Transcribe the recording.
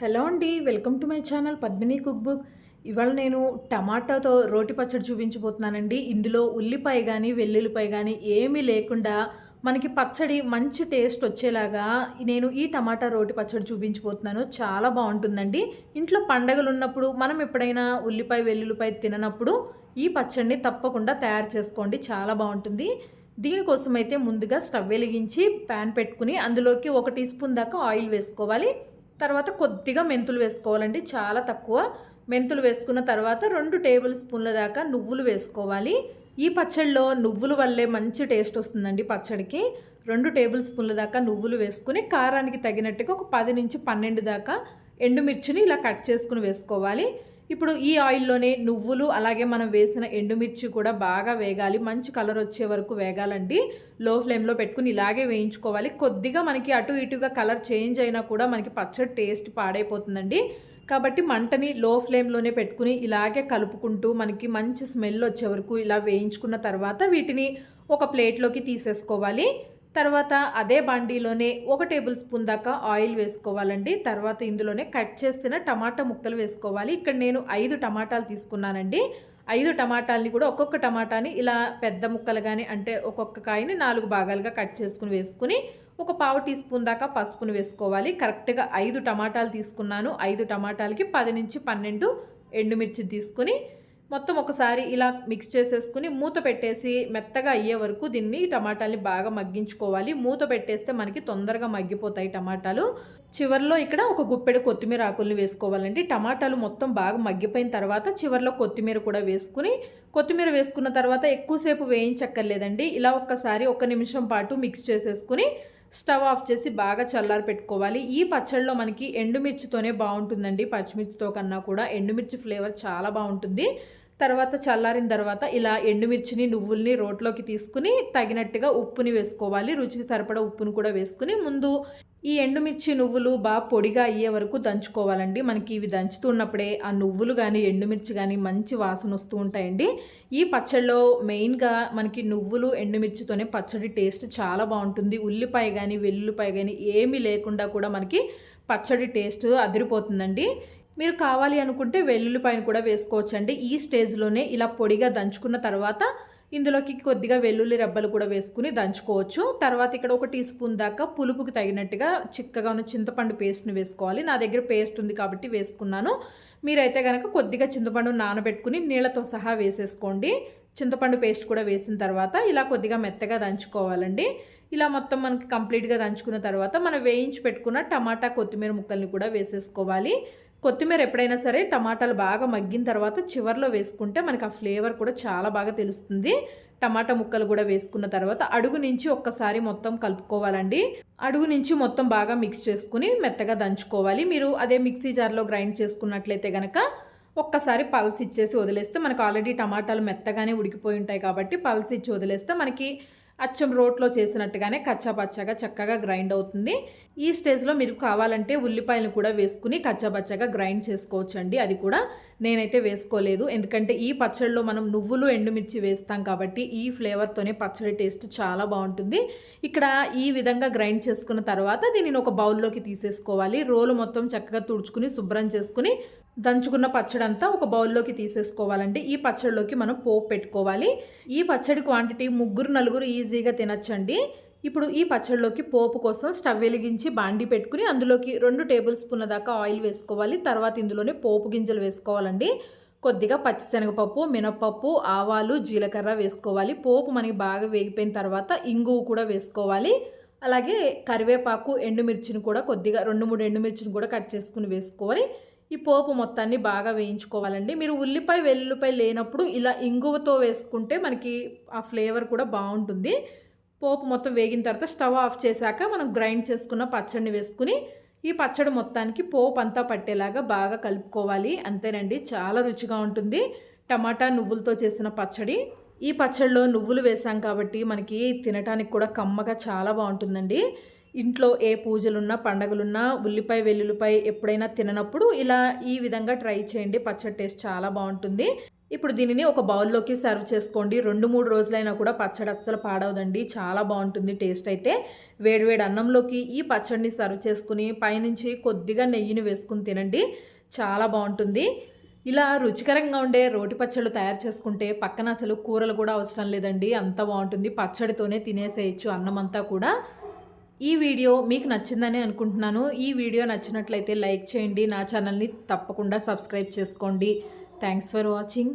Hello అండి welcome to my channel Padmini cook book. ఇవాళ నేను టమాటాతో రోటి పచ్చడి చూపించబోతున్నానండి. ఇందులో ఉల్లిపాయ కానీ వెల్లుల్లిపాయ కానీ ఏమీ లేకుండా మనకి పచ్చడి మంచి టేస్ట్ వచ్చేలాగా నేను ఈ టమాటా రోటి పచ్చడి చూపించిపోతున్నాను చాలా బాగుంటుందండి. ఇంట్లో పండగలు ఉన్నప్పుడు మనం ఎప్పుడైనా ఉల్లిపాయ వెల్లుల్లిపాయ తిననప్పుడు ఈ పచ్చడిని తప్పకుండా తయారు చేసుకోండి. చాలా బాగుంటుంది. దీనికోసం అయితే ముందుగా స్టవ్ వెలిగించి ప్యాన్ పెట్టుకుని అందులోకి ఒక టీ స్పూన్ దాకా ఆయిల్ వేసుకోవాలి. తర్వాత కొద్దిగా మెంతులు వేసుకోవాలండి చాలా తక్కువ. మెంతులు వేసుకున్న తర్వాత రెండు టేబుల్ స్పూన్ల దాకా నువ్వులు వేసుకోవాలి. ఈ పచ్చడిలో నువ్వుల వల్లే మంచి టేస్ట్ వస్తుందండి పచ్చడికి. రెండు టేబుల్ స్పూన్ల దాకా నువ్వులు వేసుకుని కారానికి తగినట్టుగా ఒక పది నుంచి పన్నెండు దాకా ఎండుమిర్చిని ఇలా కట్ చేసుకుని వేసుకోవాలి. ఇప్పుడు ఈ ఆయిల్లోనే నువ్వులు అలాగే మనం వేసిన ఎండుమిర్చి కూడా బాగా వేగాలి. మంచి కలర్ వచ్చే వరకు వేగాలండి. లో ఫ్లేమ్లో పెట్టుకుని ఇలాగే వేయించుకోవాలి. కొద్దిగా మనకి అటు ఇటుగా కలర్ చేంజ్ అయినా కూడా మనకి పచ్చడి టేస్ట్ పాడైపోతుందండి. కాబట్టి మంటని లో ఫ్లేమ్లోనే పెట్టుకుని ఇలాగే కలుపుకుంటూ మనకి మంచి స్మెల్ వచ్చే వరకు ఇలా వేయించుకున్న తర్వాత వీటిని ఒక ప్లేట్లోకి తీసేసుకోవాలి. తర్వాత అదే బండిలోనే ఒక టేబుల్ స్పూన్ దాకా ఆయిల్ వేసుకోవాలండి. తర్వాత ఇందులోనే కట్ చేసిన టమాటా ముక్కలు వేసుకోవాలి. ఇక్కడ నేను ఐదు టమాటాలు తీసుకున్నానండి. ఐదు టమాటాలని కూడా ఒక్కొక్క టమాటాని ఇలా పెద్ద ముక్కలు కానీ అంటే ఒక్కొక్క కాయని నాలుగు భాగాలుగా కట్ చేసుకుని వేసుకుని ఒక పావు టీ స్పూన్ దాకా పసుపును వేసుకోవాలి. కరెక్ట్గా ఐదు టమాటాలు తీసుకున్నాను. ఐదు టమాటాలకి పది నుంచి పన్నెండు ఎండుమిర్చి తీసుకుని మొత్తం ఒకసారి ఇలా మిక్స్ చేసేసుకుని మూత పెట్టేసి మెత్తగా అయ్యే వరకు దీన్ని టమాటాలని బాగా మగ్గించుకోవాలి. మూత పెట్టేస్తే మనకి తొందరగా మగ్గిపోతాయి టమాటాలు. చివరిలో ఇక్కడ ఒక గుప్పెడు కొత్తిమీర ఆకుల్ని వేసుకోవాలండి. టమాటాలు మొత్తం బాగా మగ్గిపోయిన తర్వాత చివరిలో కొత్తిమీర కూడా వేసుకుని కొత్తిమీర వేసుకున్న తర్వాత ఎక్కువసేపు వేయించక్కర్లేదండి. ఇలా ఒక్కసారి ఒక నిమిషం పాటు మిక్స్ చేసేసుకుని స్టవ్ ఆఫ్ చేసి బాగా చల్లారి పెట్టుకోవాలి. ఈ పచ్చడిలో మనకి ఎండుమిర్చితోనే బాగుంటుందండి. పచ్చిమిర్చితో కన్నా కూడా ఎండుమిర్చి ఫ్లేవర్ చాలా బాగుంటుంది. తర్వాత చల్లారిన తర్వాత ఇలా ఎండుమిర్చిని నువ్వుల్ని రోట్లోకి తీసుకుని తగినట్టుగా ఉప్పుని వేసుకోవాలి. రుచికి సరిపడా ఉప్పుని కూడా వేసుకుని ముందు ఈ ఎండుమిర్చి నువ్వులు బాగా పొడిగా అయ్యే వరకు దంచుకోవాలండి. మనకి ఇవి దంచుతున్నప్పుడే ఆ నువ్వులు కానీ ఎండుమిర్చి కానీ మంచి వాసన వస్తూ ఉంటాయండి. ఈ పచ్చడిలో మెయిన్గా మనకి నువ్వులు ఎండుమిర్చితోనే పచ్చడి టేస్ట్ చాలా బాగుంటుంది. ఉల్లిపాయ కానీ వెల్లుల్లిపాయ కానీ ఏమీ లేకుండా కూడా మనకి పచ్చడి టేస్ట్ అదిరిపోతుందండి. మీరు కావాలి అనుకుంటే వెల్లుల్లిపాయను కూడా వేసుకోవచ్చండి. ఈ స్టేజ్లోనే ఇలా పొడిగా దంచుకున్న తర్వాత ఇందులోకి కొద్దిగా వెల్లుల్లి రెబ్బలు కూడా వేసుకుని దంచుకోవచ్చు. తర్వాత ఇక్కడ ఒక టీ స్పూన్ దాకా పులుపుకి తగినట్టుగా చిక్కగా ఉన్న చింతపండు పేస్ట్ని వేసుకోవాలి. నా దగ్గర పేస్ట్ ఉంది కాబట్టి వేసుకున్నాను. మీరైతే కనుక కొద్దిగా చింతపండు నానబెట్టుకుని నీళ్ళతో సహా వేసేసుకోండి. చింతపండు పేస్ట్ కూడా వేసిన తర్వాత ఇలా కొద్దిగా మెత్తగా దంచుకోవాలండి. ఇలా మొత్తం మనకి కంప్లీట్గా దంచుకున్న తర్వాత మనం వేయించి పెట్టుకున్న టమాటా కొత్తిమీర ముక్కల్ని కూడా వేసేసుకోవాలి. కొత్తిమీర ఎప్పుడైనా సరే టమాటాలు బాగా మగ్గిన తర్వాత చివరిలో వేసుకుంటే మనకి ఆ ఫ్లేవర్ కూడా చాలా బాగా తెలుస్తుంది. టమాటా ముక్కలు కూడా వేసుకున్న తర్వాత అడుగు నుంచి ఒక్కసారి మొత్తం కలుపుకోవాలండి. అడుగు నుంచి మొత్తం బాగా మిక్స్ చేసుకుని మెత్తగా దంచుకోవాలి. మీరు అదే మిక్సీ జార్లో గ్రైండ్ చేసుకున్నట్లయితే కనుక ఒక్కసారి పల్స్ ఇచ్చేసి వదిలేస్తే మనకు ఆల్రెడీ టమాటాలు మెత్తగానే ఉడికిపోయి ఉంటాయి కాబట్టి పల్స్ ఇచ్చి వదిలేస్తే మనకి అచ్చం రోట్లో చేసినట్టుగానే కచ్చాపచ్చగా చక్కగా గ్రైండ్ అవుతుంది. ఈ స్టేజ్లో మీరు కావాలంటే ఉల్లిపాయలు కూడా వేసుకుని కచ్చాపచ్చగా గ్రైండ్ చేసుకోవచ్చండి. అది కూడా నేనైతే వేసుకోలేదు. ఎందుకంటే ఈ పచ్చడిలో మనం నువ్వులు ఎండుమిర్చి వేస్తాం కాబట్టి ఈ ఫ్లేవర్తోనే పచ్చడి టేస్ట్ చాలా బాగుంటుంది. ఇక్కడ ఈ విధంగా గ్రైండ్ చేసుకున్న తర్వాత దీనిని ఒక బౌల్లోకి తీసేసుకోవాలి. రోలు మొత్తం చక్కగా తుడుచుకుని శుభ్రం చేసుకుని దంచుకున్న పచ్చడి అంతా ఒక బౌల్లోకి తీసేసుకోవాలండి. ఈ పచ్చడిలోకి మనం పోపు పెట్టుకోవాలి. ఈ పచ్చడి క్వాంటిటీ ముగ్గురు నలుగురు ఈజీగా తినచ్చండి. ఇప్పుడు ఈ పచ్చడిలోకి పోపు కోసం స్టవ్ వెలిగించి బాండి పెట్టుకుని అందులోకి రెండు టేబుల్ స్పూన్ల దాకా ఆయిల్ వేసుకోవాలి. తర్వాత ఇందులోనే పోపు గింజలు వేసుకోవాలండి. కొద్దిగా పచ్చిశనగపప్పు మినప్పప్పు ఆవాలు జీలకర్ర వేసుకోవాలి. పోపు మనకి బాగా వేగిపోయిన తర్వాత ఇంగువ కూడా వేసుకోవాలి. అలాగే కరివేపాకు ఎండుమిర్చిని కూడా కొద్దిగా రెండు మూడు ఎండుమిర్చిని కూడా కట్ చేసుకుని వేసుకోవాలి. ఈ పోపు మొత్తాన్ని బాగా వేయించుకోవాలండి. మీరు ఉల్లిపాయ వెల్లుల్లిపాయ లేనప్పుడు ఇలా ఇంగువతో వేసుకుంటే మనకి ఆ ఫ్లేవర్ కూడా బాగుంటుంది. పోపు మొత్తం వేగిన తర్వాత స్టవ్ ఆఫ్ చేశాక మనం గ్రైండ్ చేసుకున్న పచ్చడిని వేసుకుని ఈ పచ్చడి మొత్తానికి పోపు అంతా పట్టేలాగా బాగా కలుపుకోవాలి. అంతేనండి చాలా రుచిగా ఉంటుంది. టమాటా నువ్వులతో చేసిన పచ్చడి. ఈ పచ్చడిలో నువ్వులు వేసాం కాబట్టి మనకి తినటానికి కూడా కమ్మగా చాలా బాగుంటుందండి. ఇంట్లో ఏ పూజలున్నా పండగలున్నా ఉల్లిపాయ వెల్లుల్లిపాయ ఎప్పుడైనా తిననప్పుడు ఇలా ఈ విధంగా ట్రై చేయండి. పచ్చడి టేస్ట్ చాలా బాగుంటుంది. ఇప్పుడు దీనిని ఒక బౌల్లోకి సర్వ్ చేసుకోండి. రెండు మూడు రోజులైనా కూడా పచ్చడి అస్సలు పాడవదండి. చాలా బాగుంటుంది టేస్ట్ అయితే. వేడివేడి అన్నంలోకి ఈ పచ్చడిని సర్వ్ చేసుకుని పైనుంచి కొద్దిగా నెయ్యిని వేసుకుని తినండి. చాలా బాగుంటుంది. ఇలా రుచికరంగా ఉండే రోటి పచ్చళ్ళు తయారు చేసుకుంటే పక్కన అసలు కూరలు కూడా అవసరం లేదండి. అంత బాగుంటుంది. పచ్చడితోనే తినేసేయచ్చు అన్నం అంతా కూడా. ఈ వీడియో మీకు నచ్చిందని అనుకుంటున్నాను. ఈ వీడియో నచ్చినట్లయితే లైక్ చేయండి. నా ఛానల్ని తప్పకుండా సబ్స్క్రైబ్ చేసుకోండి. Thanks for watching